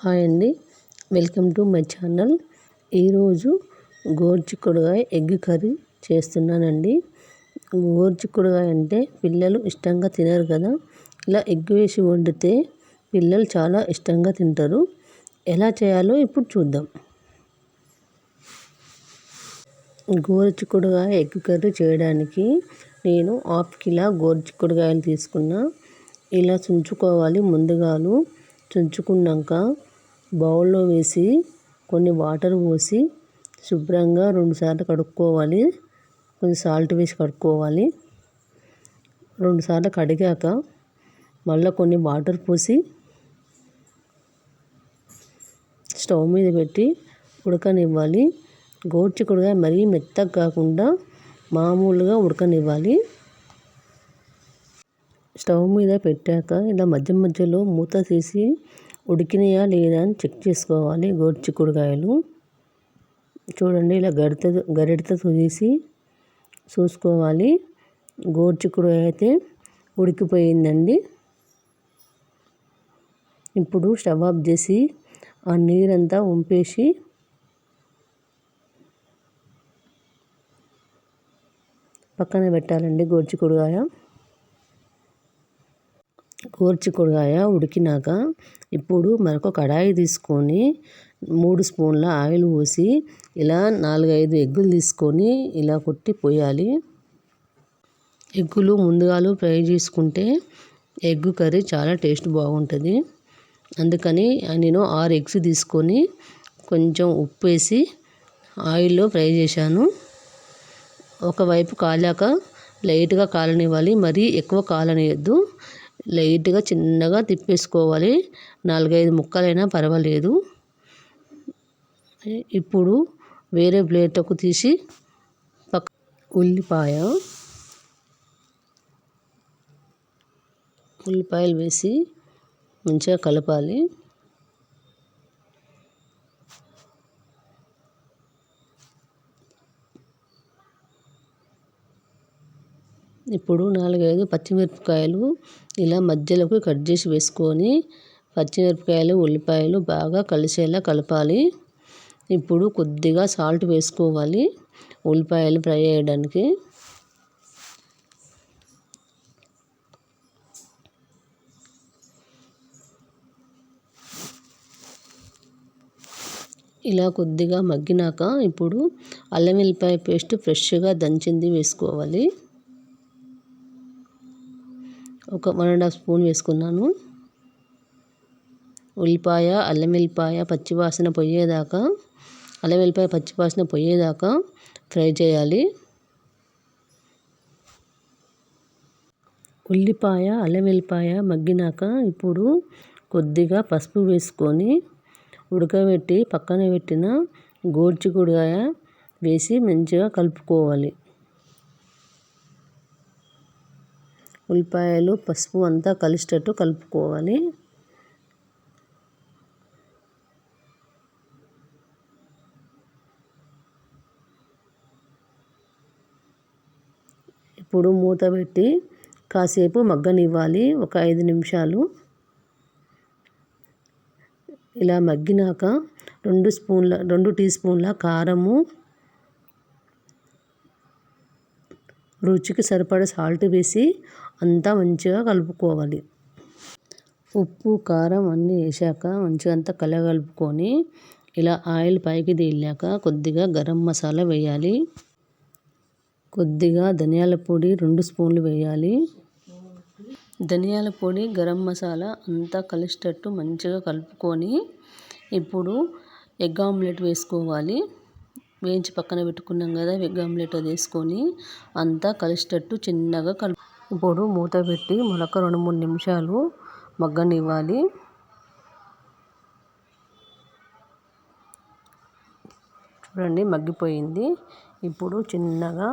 Hi అండి. Welcome to my channel. ఈరోజు గోర్చిక్కుడుగాయ ఎగ్ కర్రీ చేస్తున్నానండి. గోర్చిక్కుడుగాయ అంటే పిల్లలు ఇష్టంగా తినరు కదా. ఇలా ఎగ్ వేసి వండితే పిల్లలు చాలా ఇష్టంగా తింటారు. ఎలా చేయాలో ఇప్పుడు చూద్దాం. గోరుచిక్కుడుగాయ ఎగ్ కర్రీ చేయడానికి నేను హాఫ్ కిలో గోరుచిక్కుడుగాయలు తీసుకున్నా. ఇలా చుంచుకోవాలి ముందుగాను చుంచుకున్నాక బౌల్లో వేసి కొన్ని వాటర్ పోసి శుభ్రంగా రెండుసార్లు కడుక్కోవాలి. కొంచెం సాల్ట్ వేసి కడుక్కోవాలి. రెండుసార్లు కడిగాక మళ్ళీ కొన్ని వాటర్ పోసి స్టవ్ మీద పెట్టి ఉడకనివ్వాలి. గోర్చికుడుగా మరీ మెత్తగా కాకుండా మామూలుగా ఉడకనివ్వాలి. స్టవ్ మీద పెట్టాక ఇలా మధ్య మధ్యలో మూత తీసి ఉడికినాయా లేదా అని చెక్ చేసుకోవాలి గోరుచిక్కుడుకాయలు చూడండి ఇలా గరిట గరిటతో తీసి చూసుకోవాలి. గోరుచిక్కుడుకాయ అయితే ఉడికిపోయిందండి. ఇప్పుడు స్టవ్ ఆఫ్ చేసి ఆ నీరంతా వంపేసి పక్కన పెట్టాలండి గోరుచిక్కుడుకాయ గోరుచిక్కుడుకాయ ఉడికినాక ఇప్పుడు మరొక కడాయి తీసుకొని మూడు స్పూన్ల ఆయిల్ పోసి ఇలా నాలుగైదు ఎగ్గులు తీసుకొని ఇలా కొట్టి పోయాలి. ఎగ్గులు ముందుగాలు ఫ్రై చేసుకుంటే ఎగ్ కర్రీ చాలా టేస్ట్ బాగుంటుంది. అందుకని నేను ఆరు ఎగ్స్ తీసుకొని కొంచెం ఉప్పు వేసి ఆయిల్లో ఫ్రై చేశాను. ఒకవైపు కాలాక లైట్గా కాలనివ్వాలి మరీ ఎక్కువ కాలనియద్దు లైట్గా చిన్నగా తిప్పేసుకోవాలి. నాలుగైదు ముక్కలైనా పర్వాలేదు. ఇప్పుడు వేరే ప్లేట్కు తీసి పక్క ఉల్లిపాయ ఉల్లిపాయలు వేసి మంచిగా కలపాలి. ఇప్పుడు నాలుగైదు పచ్చిమిరపకాయలు ఇలా మధ్యలోకి కట్ చేసి వేసుకొని పచ్చిమిరపకాయలు ఉల్లిపాయలు బాగా కలిసేలా కలపాలి. ఇప్పుడు కొద్దిగా సాల్ట్ వేసుకోవాలి ఉల్లిపాయలు ఫ్రై చేయడానికి ఇలా కొద్దిగా మగ్గినాక ఇప్పుడు అల్లం వెల్లిపాయ పేస్ట్ ఫ్రెష్గా దంచింది వేసుకోవాలి. ఒక వన్ అండ్ హాఫ్ స్పూన్ వేసుకున్నాను. ఉల్లిపాయ అల్లం వెల్లిపాయ పచ్చివాసన పోయేదాకా అల్లం వెల్లిపాయ పచ్చివాసన పోయేదాకా ఫ్రై చేయాలి. ఉల్లిపాయ అల్లం వెల్లిపాయ మగ్గినాక ఇప్పుడు కొద్దిగా పసుపు వేసుకొని ఉడకబెట్టి పక్కన పెట్టిన గోర్చికుడుగాయ వేసి మంచిగా కలుపుకోవాలి. ఉల్లిపాయలు పసుపు అంతా కలిసేటట్టు కలుపుకోవాలి. ఇప్పుడు మూత పెట్టి కాసేపు మగ్గనివ్వాలి ఒక ఐదు నిమిషాలు. ఇలా మగ్గినాక రెండు స్పూన్ల రెండు టీ స్పూన్ల కారము రుచికి సరిపడ సాల్ట్ వేసి అంతా మంచిగా కలుపుకోవాలి. ఉప్పు కారం అన్నీ వేసాక మంచిగా అంతా కలగలుపుకొని ఇలా ఆయిల్ పైకి తేలాక కొద్దిగా గరం మసాలా వేయాలి. కొద్దిగా ధనియాల పొడి రెండు స్పూన్లు వేయాలి. ధనియాల పొడి గరం మసాలా అంతా కలిసేటట్టు మంచిగా కలుపుకొని ఇప్పుడు ఎగ్ ఆమ్లెట్ వేసుకోవాలి. వేయించి పక్కన పెట్టుకున్నాం కదా ఎగ్ ఆమ్లెట్ అది వేసుకొని అంతా కలిసేటట్టు చిన్నగా కలుపు ఇప్పుడు మూత పెట్టి మొలక రెండు మూడు నిమిషాలు మగ్గనివ్వాలి. చూడండి మగ్గిపోయింది. ఇప్పుడు చిన్నగా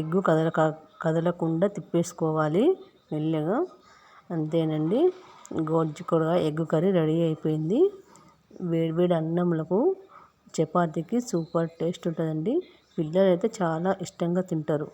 ఎగ్గు కదల కదలకుండా తిప్పేసుకోవాలి మెల్లగా. అంతేనండి. గోజ్జుకూరగా ఎగ్ కర్రీ రెడీ అయిపోయింది. వేడివేడి అన్నంలకు చపాతీకి సూపర్ టేస్ట్ ఉంటుందండి. పిల్లలు అయితే చాలా ఇష్టంగా తింటారు.